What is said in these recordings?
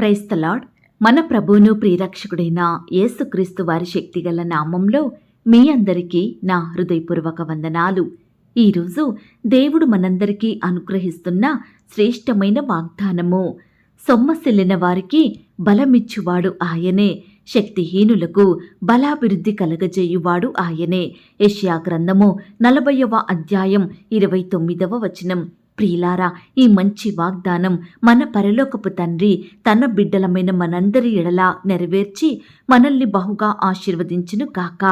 క్రైస్తలాడ్ మన ప్రభువును ప్రియరక్షకుడైన యేసుక్రీస్తు వారి శక్తిగల నామంలో మీ అందరికీ నా హృదయపూర్వక వందనాలు. ఈరోజు దేవుడు మనందరికీ అనుగ్రహిస్తున్న శ్రేష్టమైన వాగ్దానము సొమ్మసిల్లిన వారికి బలమిచ్చువాడు ఆయనే శక్తిహీనులకు బలాభివృద్ధి కలగజేయువాడు ఆయనే. యష్యా గ్రంథము నలభైవ అధ్యాయం ఇరవై తొమ్మిదవ వచనం. ప్రియులారా ఈ మంచి వాగ్దానం మన పరలోకపు తండ్రి తన బిడ్డలమైన మనందరి ఎడలా నెరవేర్చి మనల్ని బహుగా ఆశీర్వదించును కాక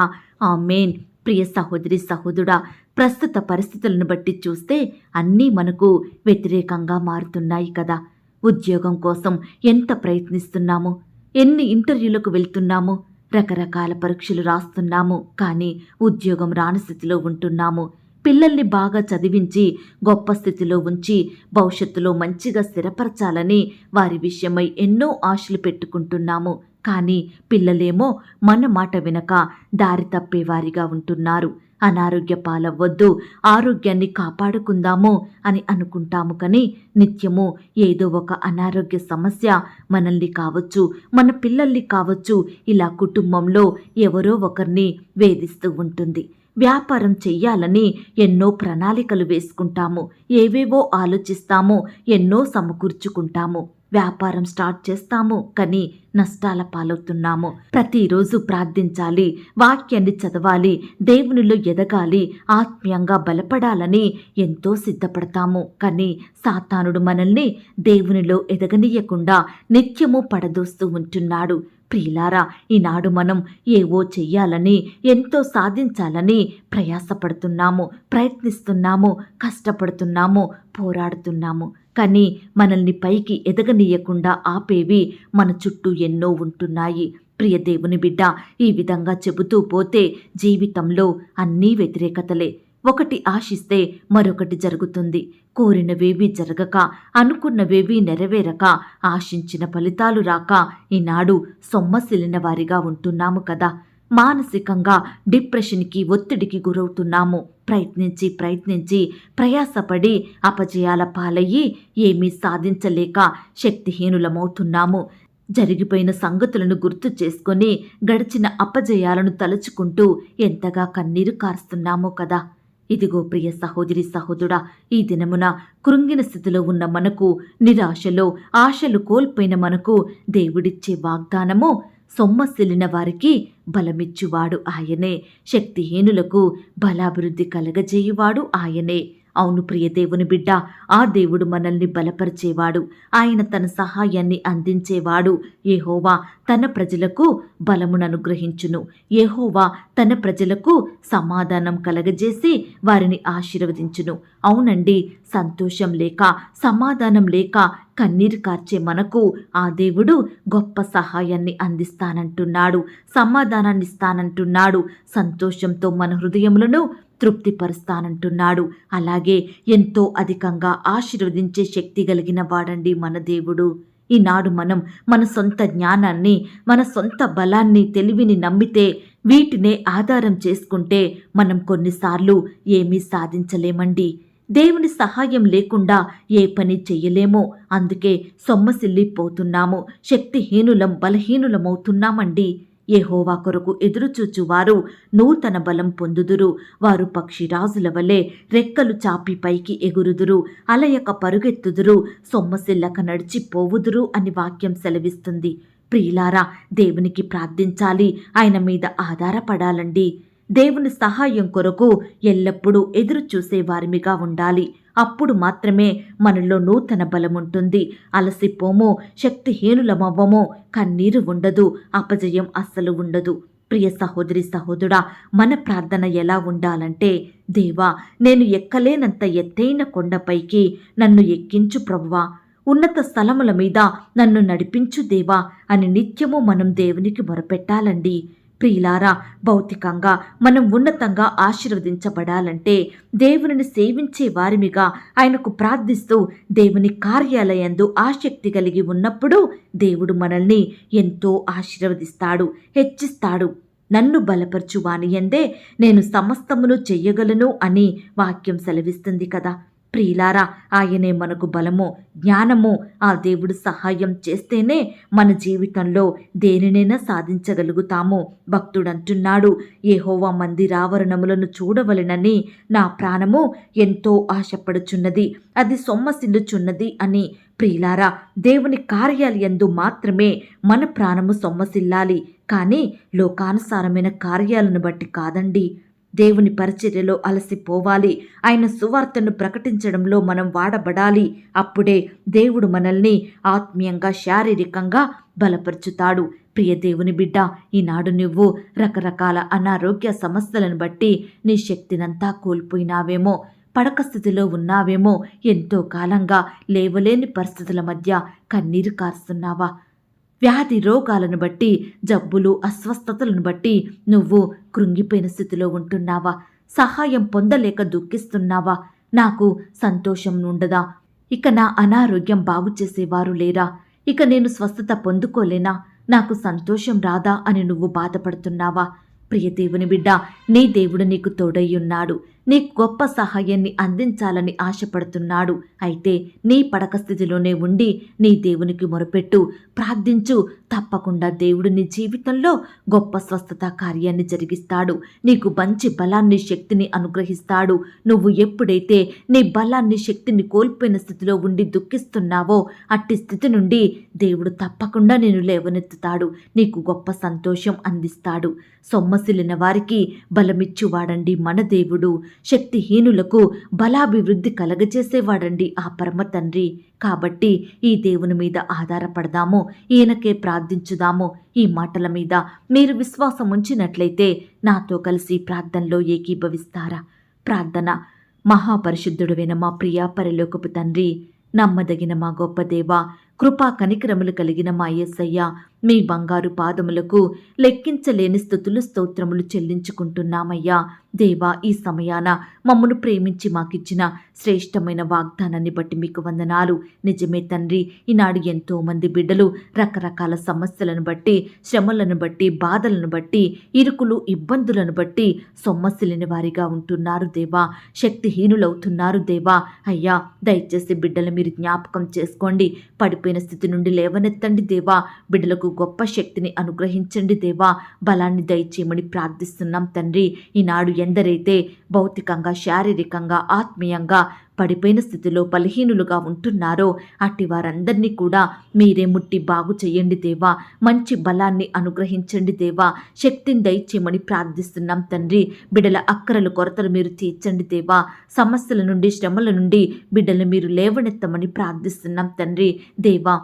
ఆమెన్. ప్రియ సహోదరి సహోదరుడా ప్రస్తుత పరిస్థితులను బట్టి చూస్తే అన్నీ మనకు వ్యతిరేకంగా మారుతున్నాయి కదా. ఉద్యోగం కోసం ఎంత ప్రయత్నిస్తున్నాము? ఎన్ని ఇంటర్వ్యూలకు వెళ్తున్నాము? రకరకాల పరీక్షలు రాస్తున్నాము కానీ ఉద్యోగం రాని స్థితిలో ఉంటున్నాము. పిల్లల్ని బాగా చదివించి గొప్ప స్థితిలో ఉంచి భవిష్యత్తులో మంచిగా స్థిరపరచాలని వారి విషయమై ఎన్నో ఆశలు పెట్టుకుంటున్నాము. కానీ పిల్లలేమో మన మాట వినక దారి తప్పేవారిగా ఉంటున్నారు. అనారోగ్య పాలవ్వద్దు ఆరోగ్యాన్ని కాపాడుకుందాము అని అనుకుంటాము కానీ నిత్యము ఏదో ఒక అనారోగ్య సమస్య మనల్ని కావచ్చు మన పిల్లల్ని కావచ్చు ఇలా కుటుంబంలో ఎవరో ఒకరిని వేధిస్తూ ఉంటుంది. వ్యాపారం చెయ్యాలని ఎన్నో ప్రణాళికలు వేసుకుంటాము ఏవేవో ఆలోచిస్తాము ఎన్నో సమకూర్చుకుంటాము. వ్యాపారం స్టార్ట్ చేస్తాము కానీ నష్టాల పాలవుతున్నాము. ప్రతిరోజు ప్రార్థించాలి వాక్యాన్ని చదవాలి దేవునిలో ఎదగాలి ఆత్మీయంగా బలపడాలని ఎంతో సిద్ధపడతాము. కానీ సాతానుడు మనల్ని దేవునిలో ఎదగనీయకుండా నిత్యము పడదోస్తూ ఉంటున్నాడు. ప్రియులారా ఈనాడు మనం ఏవో చెయ్యాలని ఎంతో సాధించాలని ప్రయాసపడుతున్నాము ప్రయత్నిస్తున్నాము కష్టపడుతున్నాము పోరాడుతున్నాము. కానీ మనల్ని పైకి ఎదగనీయకుండా ఆపేవి మన చుట్టూ ఎన్నో ఉంటున్నాయి. ప్రియ దేవుని బిడ్డ ఈ విధంగా చెబుతూ పోతే జీవితంలో అన్నీ వ్యతిరేకతలే. ఒకటి ఆశిస్తే మరొకటి జరుగుతుంది. కోరినవేవి జరగక అనుకున్నవేవి నెరవేరక ఆశించిన ఫలితాలు రాక ఈనాడు సొమ్మసిలిన వారిగా ఉంటున్నాము కదా. మానసికంగా డిప్రెషన్కి ఒత్తిడికి గురవుతున్నాము. ప్రయత్నించి ప్రయత్నించి ప్రయాసపడి అపజయాల పాలయ్యి ఏమీ సాధించలేక శక్తిహీనులమవుతున్నాము. జరిగిపోయిన సంగతులను గుర్తు చేసుకొని గడిచిన అపజయాలను తలుచుకుంటూ ఎంతగా కన్నీరు కారుస్తున్నామో కదా. ఇదిగో ప్రియ సహోదరి సహోదరుడా ఈ దినమున కృంగిన స్థితిలో ఉన్న మనకు నిరాశలో ఆశలు కోల్పోయిన మనకు దేవుడిచ్చే వాగ్దానము సొమ్మసిల్లిన వారికి బలమిచ్చువాడు ఆయనే. శక్తిహీనులకు బలాభివృద్ధి కలగజేయువాడు ఆయనే. అవును ప్రియ దేవుని బిడ్డ ఆ దేవుడు మనల్ని బలపరిచేవాడు. ఆయన తన సహాయాన్ని అందించేవాడు. ఏహోవా తన ప్రజలకు బలమును అనుగ్రహించును. ఏహోవా తన ప్రజలకు సమాధానం కలగజేసి వారిని ఆశీర్వదించును. అవునండి సంతోషం లేక సమాధానం లేక కన్నీరు కార్చే మనకు ఆ దేవుడు గొప్ప సహాయాన్ని అందిస్తానంటున్నాడు సమాధానాన్ని ఇస్తానంటున్నాడు. సంతోషంతో మన హృదయములను తృప్తిపరుస్తానంటున్నాడు. అలాగే ఎంతో అధికంగా ఆశీర్వదించే శక్తి కలిగిన వాడండి మన దేవుడు. ఈనాడు మనం మన సొంత జ్ఞానాన్ని మన సొంత బలాన్ని తెలివిని నమ్మితే వీటినే ఆధారం చేసుకుంటే మనం కొన్నిసార్లు ఏమీ సాధించలేమండి. దేవుని సహాయం లేకుండా ఏ పని చెయ్యలేమో. అందుకే సొమ్మసిల్లిపోతున్నాము శక్తిహీనులం బలహీనులమవుతున్నామండి. యెహోవా కొరకు ఎదురుచూచువారు నూతన బలం పొందుదురు. వారు పక్షిరాజుల వలె రెక్కలు చాపి పైకి ఎగురుదురు. అలయక పరుగెత్తుదురు. సొమ్మసిల్లక నడిచిపోవుదురు అని వాక్యం సెలవిస్తుంది. ప్రియులారా దేవునికి ప్రార్థించాలి. ఆయన మీద ఆధారపడాలండి. దేవుని సహాయం కొరకు ఎల్లప్పుడూ ఎదురు చూసే వారిమిగా ఉండాలి. అప్పుడు మాత్రమే మనలో నూతన బలం ఉంటుంది అలసిపోమో శక్తిహీనులమవ్వమో. కన్నీరు ఉండదు అపజయం అస్సలు ఉండదు. ప్రియ సహోదరి సహోదరుడా మన ప్రార్థన ఎలా ఉండాలంటే దేవా నేను ఎక్కలేనంత ఎత్తైన కొండపైకి నన్ను ఎక్కించు ప్రవ్వా ఉన్నత స్థలముల మీద నన్ను నడిపించు దేవా అని నిత్యము మనం దేవునికి మొరపెట్టాలండి. ప్రియులారా భౌతికంగా మనం ఉన్నతంగా ఆశీర్వదించబడాలంటే దేవుని సేవించే వారిమిగా ఆయనకు ప్రార్థిస్తూ దేవుని కార్యాలయందు ఆసక్తి కలిగి ఉన్నప్పుడు దేవుడు మనల్ని ఎంతో ఆశీర్వదిస్తాడు హెచ్చిస్తాడు. నన్ను బలపరచు వానియందే నేను సమస్తమును చెయ్యగలను అని వాక్యం సెలవిస్తుంది కదా. ప్రియులారా ఆయనే మనకు బలము జ్ఞానము. ఆ దేవుడు సహాయం చేస్తేనే మన జీవితంలో దేనినైనా సాధించగలుగుతాము. భక్తుడంటున్నాడు ఏహోవా మందిరావరణములను చూడవలెనని నా ప్రాణము ఎంతో ఆశపడుచున్నది. అది సొమ్మసిల్లుచున్నది అని. ప్రియులారా దేవుని కార్యాలయందు మాత్రమే మన ప్రాణము సొమ్మసిల్లాలి. కానీ లోకానుసారమైన కార్యాలను బట్టి కాదండి. దేవుని పరిచర్యలో అలసిపోవాలి. ఆయన సువార్తను ప్రకటించడంలో మనం వాడబడాలి. అప్పుడే దేవుడు మనల్ని ఆత్మీయంగా శారీరకంగా బలపరుచుతాడు. ప్రియ దేవుని బిడ్డ ఈనాడు నువ్వు రకరకాల అనారోగ్య సమస్యలను బట్టి నీ శక్తినంతా కోల్పోయినావేమో పడక స్థితిలో ఉన్నావేమో ఎంతో కాలంగా లేవలేని పరిస్థితుల మధ్య కన్నీరు కారుస్తున్నావా? వ్యాధి రోగాలను బట్టి జబ్బులు అస్వస్థతలను బట్టి నువ్వు కృంగిపోయిన స్థితిలో ఉంటున్నావా? సహాయం పొందలేక దుఃఖిస్తున్నావా? నాకు సంతోషం ఉండదా? ఇక నా అనారోగ్యం బాగు చేసేవారు లేరా? ఇక నేను స్వస్థత పొందుకోలేనా? నాకు సంతోషం రాదా అని నువ్వు బాధపడుతున్నావా? ప్రియ దేవుని బిడ్డ నీ దేవుడు నీకు తోడయ్యున్నాడు నీ గొప్ప సహాయాన్ని అందించాలని ఆశపడుతున్నాడు. అయితే నీ పడక స్థితిలోనే ఉండి నీ దేవునికి మొరపెట్టు. ప్రార్థించు తప్పకుండా దేవుడు నీ జీవితంలో గొప్ప స్వస్థత కార్యాన్ని జరిగిస్తాడు. నీకు మంచి బలాన్ని శక్తిని అనుగ్రహిస్తాడు. నువ్వు ఎప్పుడైతే నీ బలాన్ని శక్తిని కోల్పోయిన స్థితిలో ఉండి దుఃఖిస్తున్నావో అట్టి స్థితి నుండి దేవుడు తప్పకుండా నేను లేవనెత్తుతాడు. నీకు గొప్ప సంతోషం అందిస్తాడు. సొమ్మసిలిన వారికి బలమిచ్చువాడండి మన దేవుడు. శక్తిహీనులకు బలాభివృద్ధి కలగజేసేవాడండి ఆ పరమ తండ్రి. కాబట్టి ఈ దేవుని మీద ఆధారపడదాము ఈయనకే ప్రార్థించుదాము. ఈ మాటల మీద మీరు విశ్వాసం ఉంచినట్లయితే నాతో కలిసి ప్రార్థనలో ఏకీభవిస్తారా? ప్రార్థన. మహాపరిశుద్ధుడువైన మా ప్రియా పరిలోకపు తండ్రి నమ్మదగిన మా గొప్ప దేవ కృపా కనికరములు కలిగిన మా యేసయ్య మీ బంగారు పాదములకు లెక్కించలేని స్థుతులు స్తోత్రములు చెల్లించుకుంటున్నామయ్యా. దేవా ఈ సమయాన మమ్మను ప్రేమించి మాకిచ్చిన శ్రేష్టమైన వాగ్దానాన్ని బట్టి మీకు వందనాలు. నిజమే తండ్రి ఈనాడు ఎంతో మంది బిడ్డలు రకరకాల సమస్యలను బట్టి శ్రమలను బట్టి బాధలను బట్టి ఇరుకులు ఇబ్బందులను బట్టి సొమ్మసిలిని వారిగా ఉంటున్నారు దేవా. శక్తిహీనులవుతున్నారు దేవా. అయ్యా దయచేసి బిడ్డలు మీరు జ్ఞాపకం చేసుకోండి. పడిపోయిన స్థితి నుండి లేవనెత్తండి దేవా. బిడ్డలకు గొప్ప శక్తిని అనుగ్రహించండి దేవా. బలాన్ని దయచేయమని ప్రార్థిస్తున్నాం తండ్రి. ఈనాడు ఎందరైతే భౌతికంగా శారీరకంగా ఆత్మీయంగా పడిపోయిన స్థితిలో బలహీనులుగా ఉంటున్నారో అట్టి వారందరినీ కూడా మీరే ముట్టి బాగు చేయండి దేవా. మంచి బలాన్ని అనుగ్రహించండి దేవా. శక్తిని దయచేయమని ప్రార్థిస్తున్నాం తండ్రి. బిడ్డల అక్కరలు కొరతలు మీరు తీర్చండి దేవా. సమస్యల నుండి శ్రమల నుండి బిడ్డలు మీరు లేవనెత్తమని ప్రార్థిస్తున్నాం తండ్రి. దేవా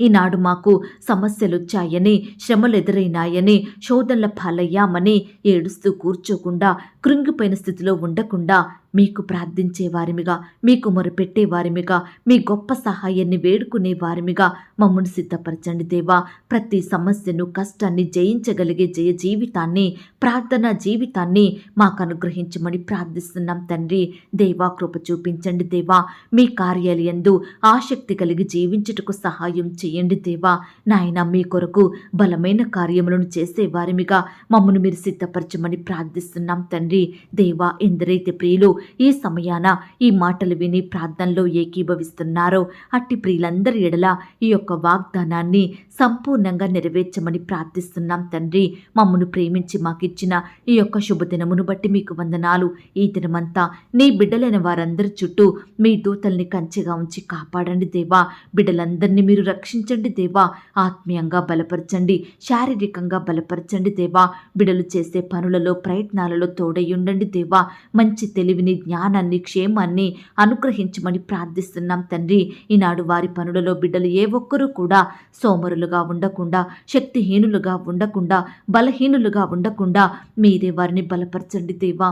ఈనాడు మాకు సమస్యలు వచ్చాయని శ్రమలు ఎదురైనాయని శోధనల పాలయ్యామని ఏడుస్తూ కూర్చోకుండా కృంగిపోయిన స్థితిలో ఉండకుండా మీకు ప్రార్థించే వారిమిగా మీకు మొరపెట్టే వారిమిగా మీ గొప్ప సహాయాన్ని వేడుకునే వారిమిగా మమ్మల్ని సిద్ధపరచండి దేవా. ప్రతి సమస్యను కష్టాన్ని జయించగలిగే జయ జీవితాన్ని ప్రార్థనా జీవితాన్ని మాకు అనుగ్రహించమని ప్రార్థిస్తున్నాం తండ్రి. దేవా కృప చూపించండి దేవా. మీ కార్యాలయందు ఆసక్తి కలిగి జీవించుటకు సహాయం చేయండి దేవా. నాయన మీ కొరకు బలమైన కార్యములను చేసే వారిమిగా మమ్మల్ని మీరు సిద్ధపరచమని ప్రార్థిస్తున్నాం తండ్రి. దేవా ఎందరైతే ప్రియులు ఈ సమయాన ఈ మాటలు విని ప్రార్థనలో ఏకీభవిస్తున్నారో. అట్టి ప్రియులందరి ఎడల ఈ యొక్క వాగ్దానాన్ని సంపూర్ణంగా నెరవేర్చమని ప్రార్థిస్తున్నాం తండ్రి. మమ్మను ప్రేమించి మాకిచ్చిన ఈ యొక్క శుభదినమును బట్టి మీకు వందనాలు. ఈ దినమంతా నీ బిడ్డలైన వారందరి చుట్టూ మీ దూతల్ని కంచెగా ఉంచి కాపాడండి దేవా. బిడ్డలందరినీ మీరు రక్షించండి దేవా. ఆత్మీయంగా బలపరచండి శారీరకంగా బలపరచండి దేవా. బిడలు చేసే పనులలో ప్రయత్నాలలో తోడయ్యుండండి దేవా. మంచి తెలివిని జ్ఞానాన్ని క్షేమాన్ని అనుగ్రహించమని ప్రార్థిస్తున్నాం తండ్రి. ఈనాడు వారి పనులలో బిడ్డలు ఏ ఒక్కరూ కూడా బలహీనులుగా ఉండకుండా శక్తిహీనులుగా ఉండకుండా బలహీనులుగా ఉండకుండా మీరే వారిని బలపరచండి దేవా.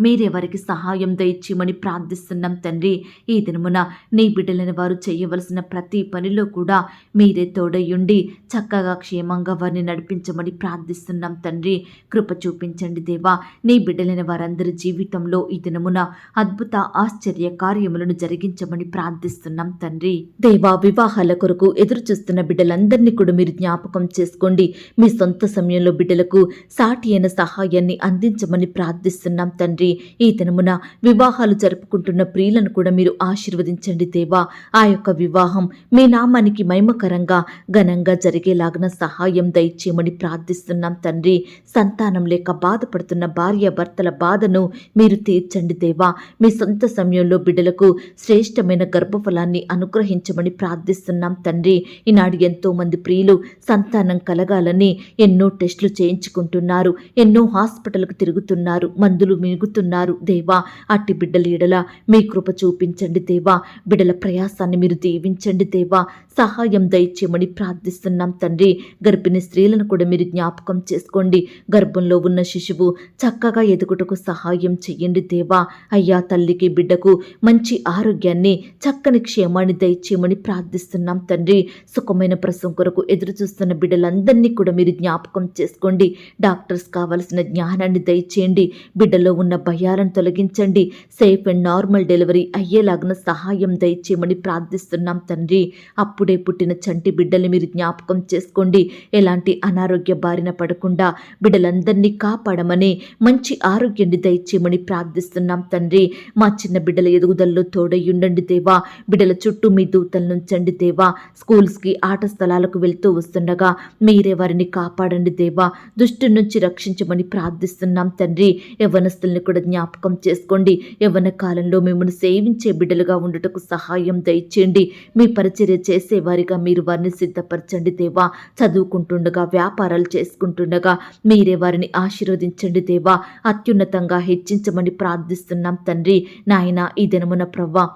మీరే వారికి సహాయం దయచేయమని ప్రార్థిస్తున్నాం తండ్రి. ఈ దినమున నీ బిడ్డలైన వారు చేయవలసిన ప్రతి పనిలో కూడా మీరే తోడయ్యుండి చక్కగా క్షేమంగా వారిని నడిపించమని ప్రార్థిస్తున్నాం తండ్రి. కృప చూపించండి దేవా. నీ బిడ్డలైన వారందరి జీవితంలో ఈ దినమున అద్భుత ఆశ్చర్య కార్యములను జరిగించమని ప్రార్థిస్తున్నాం తండ్రి. దేవా వివాహాల కొరకు ఎదురు చూస్తున్న బిడ్డలందరినీ కూడా మీరు జ్ఞాపకం చేసుకోండి. మీ సొంత సమయంలో బిడ్డలకు సాటి అయిన సహాయాన్ని అందించమని ప్రార్థిస్తున్నాం తండ్రి. తండ్రి ఈ దినమున వివాహాలు జరుపుకుంటున్న ప్రియులను కూడా మీరు ఆశీర్వదించండి దేవా. ఆ యొక్క వివాహం మీ నామానికి మహిమకరంగా ఘనంగా జరిగేలాగిన సహాయం దయచేయమని ప్రార్థిస్తున్నాం తండ్రి. సంతానం లేక బాధపడుతున్న భార్య భర్తల బాధను మీరు తీర్చండి దేవా. మీ సొంత సమయంలో బిడ్డలకు శ్రేష్టమైన గర్భఫలాన్ని అనుగ్రహించమని ప్రార్థిస్తున్నాం తండ్రి. ఈనాడు ఎంతో మంది ప్రియులు సంతానం కలగాలని ఎన్నో టెస్టులు చేయించుకుంటున్నారు ఎన్నో హాస్పిటల్కు తిరుగుతున్నారు మందులు మిగుతున్నారు దేవా. అట్టి బిడ్డల ఎడల మీ కృప చూపించండి దేవా. బిడ్డల ప్రయాసాన్ని మీరు దీవించండి దేవా. సహాయం దయచేయమని ప్రార్థిస్తున్నాం తండ్రి. గర్భిణీ స్త్రీలను కూడా మీరు జ్ఞాపకం చేసుకోండి. గర్భంలో ఉన్న శిశువు చక్కగా ఎదుగుటకు సహాయం చెయ్యండి దేవా. అయ్యా తల్లికి బిడ్డకు మంచి ఆరోగ్యాన్ని చక్కని క్షేమాన్ని దయచేయమని ప్రార్థిస్తున్నాం తండ్రి. సుఖమైన ప్రసవం కొరకు ఎదురు చూస్తున్న బిడ్డలందరినీ కూడా మీరు జ్ఞాపకం చేసుకోండి. డాక్టర్స్ కావలసిన జ్ఞానాన్ని దయచేయండి. బిడ్డలో ఉన్న భయాలను తొలగించండి. సేఫ్ అండ్ నార్మల్ డెలివరీ అయ్యేలాగిన సహాయం దయచేయమని ప్రార్థిస్తున్నాం తండ్రి. అప్పుడే పుట్టిన చంటి బిడ్డల్ని మీరు జ్ఞాపకం చేసుకోండి. ఎలాంటి అనారోగ్య బారిన పడకుండా బిడ్డలందరినీ కాపాడమని మంచి ఆరోగ్యాన్ని దయచేయమని ప్రార్థిస్తున్నాం తండ్రి. మా చిన్న బిడ్డల ఎదుగుదలలో తోడయ్యుండండి దేవా. బిడ్డల చుట్టూ మీ దూతలు నుంచండి దేవా. స్కూల్స్కి ఆట స్థలాలకు వెళ్తూ వస్తుండగా మీరే వారిని కాపాడండి దేవా. దుష్టు నుంచి రక్షించమని ప్రార్థిస్తున్నాం తండ్రి. యవనస్తుల్ని కూడా జ్ఞాపకం చేసుకోండి. యవన కాలంలో మిమ్మల్ని సేవించే బిడ్డలుగా ఉండుటకు సహాయం దయచేయండి. మీ పరిచర్య చేసేవారిగా మీరు వారిని సిద్ధపరచండి దేవా. చదువుకుంటుండగా వ్యాపారాలు చేసుకుంటుండగా మీరే వారిని ఆశీర్వదించండి దేవా. అత్యున్నతంగా హెచ్చించమని ప్రార్థిస్తున్నాం తండ్రి. నాయన ఈ దినమున ప్రవ్వా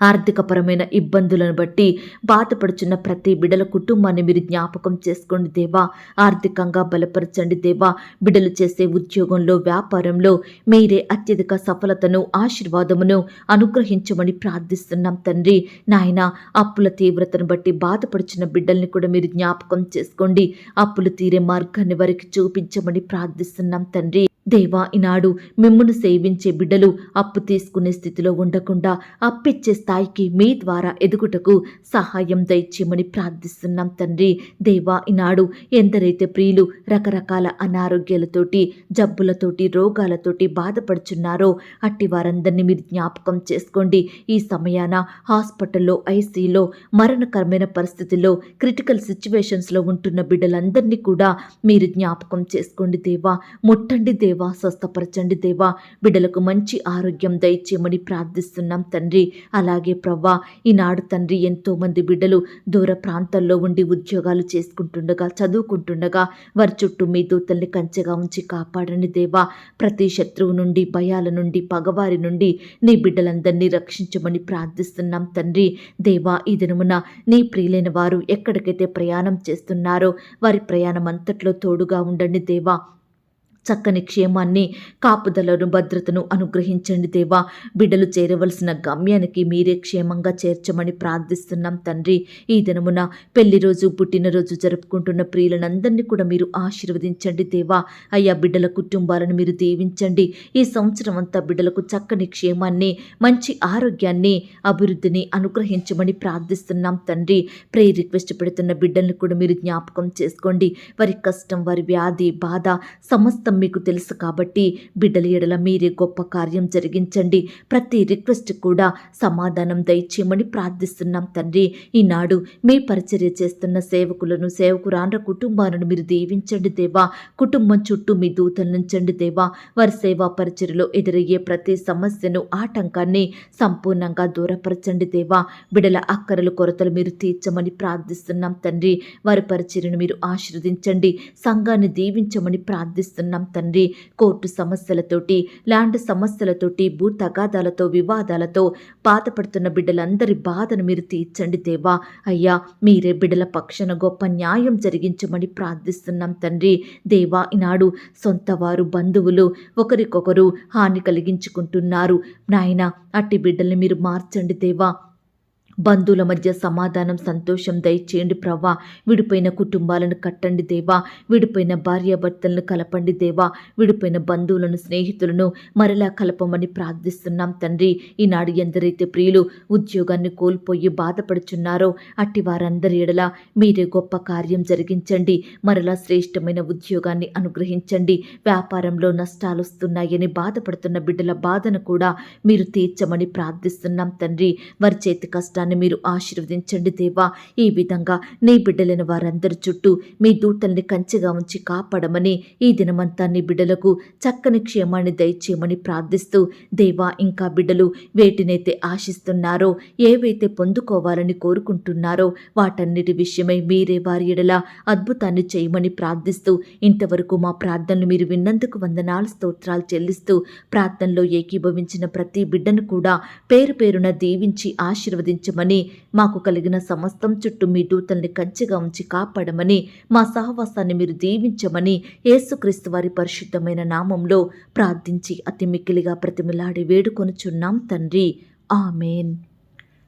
ఆర్థికపరమైన ఇబ్బందులను బట్టి బాధపడుచున్న ప్రతి బిడల కుటుంబాన్ని మీరు జ్ఞాపకం చేసుకోండి దేవా. ఆర్థికంగా బలపరచండి దేవా. బిడలు చేసే ఉద్యోగంలో వ్యాపారంలో మీరే అత్యధిక సఫలతను ఆశీర్వాదమును అనుగ్రహించమని ప్రార్థిస్తున్నాం తండ్రి. నాయన అప్పుల తీవ్రతను బట్టి బాధపడుచున్న బిడ్డల్ని కూడా మీరు జ్ఞాపకం చేసుకోండి. అప్పులు తీరే మార్గాన్ని వారికి చూపించమని ప్రార్థిస్తున్నాం తండ్రి. దేవా ఈనాడు మిమ్మును సేవించే బిడ్డలు అప్పు తీసుకునే స్థితిలో ఉండకుండా అప్పిచ్చే స్థాయికి మీ ద్వారా ఎదుగుటకు సహాయం దయచేయమని ప్రార్థిస్తున్నాం తండ్రి. దేవా ఈనాడు ఎందరైతే ప్రియులు రకరకాల అనారోగ్యాలతోటి జబ్బులతోటి రోగాలతోటి బాధపడుచున్నారో అట్టి వారందరినీ మీరు జ్ఞాపకం చేసుకోండి. ఈ సమయాన హాస్పిటల్లో ఐసీలో మరణకరమైన పరిస్థితుల్లో క్రిటికల్ సిచ్యువేషన్స్లో ఉంటున్న బిడ్డలందరినీ కూడా మీరు జ్ఞాపకం చేసుకోండి దేవా. ముట్టండి దేవా. స్వస్థపరచండి దేవా. బిడ్డలకు మంచి ఆరోగ్యం దయచేయమని ప్రార్థిస్తున్నాం తండ్రి. అలాగే ప్రవ్వా ఈనాడు తండ్రి ఎంతో మంది బిడ్డలు దూర ప్రాంతాల్లో ఉండి ఉద్యోగాలు చేసుకుంటుండగా చదువుకుంటుండగా వారి చుట్టూ మీ దూతల్ని కంచెగా ఉంచి కాపాడండి దేవా. ప్రతి శత్రువు నుండి భయాల నుండి పగవారి నుండి నీ బిడ్డలందరినీ రక్షించమని ప్రార్థిస్తున్నాం తండ్రి. దేవా ఈ దినమున నీ ప్రియులైన వారు ఎక్కడికైతే ప్రయాణం చేస్తున్నారో వారి ప్రయాణం అంతట్లో తోడుగా ఉండండి దేవా. చక్కని క్షేమాన్ని కాపుదలను భద్రతను అనుగ్రహించండి దేవా. బిడ్డలు చేరవలసిన గమ్యానికి మీరే క్షేమంగా చేర్చమని ప్రార్థిస్తున్నాం తండ్రి. ఈ దినమున పెళ్ళి రోజు పుట్టినరోజు జరుపుకుంటున్న ప్రియులనందరినీ కూడా మీరు ఆశీర్వదించండి దేవా. అయ్యా బిడ్డల కుటుంబాలను మీరు దీవించండి. ఈ సంవత్సరం అంతా బిడ్డలకు చక్కని క్షేమాన్ని మంచి ఆరోగ్యాన్ని అభివృద్ధిని అనుగ్రహించమని ప్రార్థిస్తున్నాం తండ్రి. ప్రే రిక్వెస్ట్ పెడుతున్న బిడ్డల్ని కూడా మీరు జ్ఞాపకం చేసుకోండి. వారి కష్టం వారి వ్యాధి బాధ సమస్తం మీకు తెలుసు కాబట్టి బిడ్డల ఎడల మీరే గొప్ప కార్యం జరిగించండి. ప్రతి రిక్వెస్ట్ కూడా సమాధానం దయచేయమని ప్రార్థిస్తున్నాం తండ్రి. ఈనాడు మీ పరిచర్య చేస్తున్న సేవకులను సేవకురాండ్ర కుటుంబాలను మీరు దీవించండి దేవా. కుటుంబం చుట్టూ మీ దూతలు నుంచండి దేవా. వారి సేవా పరిచర్యలో ఎదురయ్యే ప్రతి సమస్యను ఆటంకాన్ని సంపూర్ణంగా దూరపరచండి దేవా. బిడల అక్కరలు కొరతలు మీరు తీర్చమని ప్రార్థిస్తున్నాం తండ్రి. వారి పరిచర్యను మీరు ఆశీర్వదించండి. సంఘాన్ని దీవించమని ప్రార్థిస్తున్నాం తండ్రి. కోర్టు సమస్యలతోటి ల్యాండ్ సమస్యలతోటి భూ తగాదాలతో వివాదాలతో బాధపడుతున్న బిడ్డలందరి బాధను మీరు తీర్చండి దేవా. అయ్యా మీరే బిడ్డల పక్షాన గొప్ప న్యాయం జరిగించమని ప్రార్థిస్తున్నాం తండ్రి. దేవా ఈనాడు సొంత వారు బంధువులు ఒకరికొకరు హాని కలిగించుకుంటున్నారు. నాయన అట్టి బిడ్డల్ని మీరు మార్చండి దేవా. బంధువుల మధ్య సమాధానం సంతోషం దయచేయండి ప్రవ్వా. విడిపోయిన కుటుంబాలను కట్టండి దేవా. విడిపోయిన భార్యాభర్తలను కలపండి దేవా. విడిపోయిన బంధువులను స్నేహితులను మరలా కలపమని ప్రార్థిస్తున్నాం తండ్రి. ఈనాడు ఎందరైతే ప్రియులు ఉద్యోగాన్ని కోల్పోయి బాధపడుచున్నారో అట్టి వారందరి ఎడల మీరే గొప్ప కార్యం జరిగించండి. మరలా శ్రేష్టమైన ఉద్యోగాన్ని అనుగ్రహించండి. వ్యాపారంలో నష్టాలు వస్తున్నాయని బాధపడుతున్న బిడ్డల బాధను కూడా మీరు తీర్చమని ప్రార్థిస్తున్నాం తండ్రి. వారి చేతి కష్టాన్ని మీరు ఆశీర్వదించండి దేవా. ఈ విధంగా నీ బిడ్డలైన వారందరి చుట్టూ మీ దూతల్ని కంచెగా ఉంచి కాపాడమని ఈ దినమంతా నీ బిడ్డలకు చక్కని క్షేమాన్ని దయచేయమని ప్రార్థిస్తూ దేవా ఇంకా బిడ్డలు వేటినైతే ఆశిస్తున్నారో ఏవైతే పొందుకోవాలని కోరుకుంటున్నారో వాటన్నిటి విషయమై మీరే వారి ఎడలా అద్భుతాన్ని చేయమని ప్రార్థిస్తూ ఇంతవరకు మా ప్రార్థనలు మీరు విన్నందుకు వందనాలు స్తోత్రాలు చెల్లిస్తూ ప్రార్థనలో ఏకీభవించిన ప్రతి బిడ్డను కూడా పేరు పేరున దీవించి ఆశీర్వదించమని మాకు కలిగిన సమస్తం చుట్టూ మీ దూతల్ని కంచెగా ఉంచి కాపాడమని మా సహవాసాన్ని మీరు దీవించమని యేసుక్రీస్తు వారి పరిశుద్ధమైన నామంలో ప్రార్థించి అతి మిక్కిలిగా ప్రతిమిలాడి వేడుకొనుచున్నాం తండ్రి. ఆమెన్.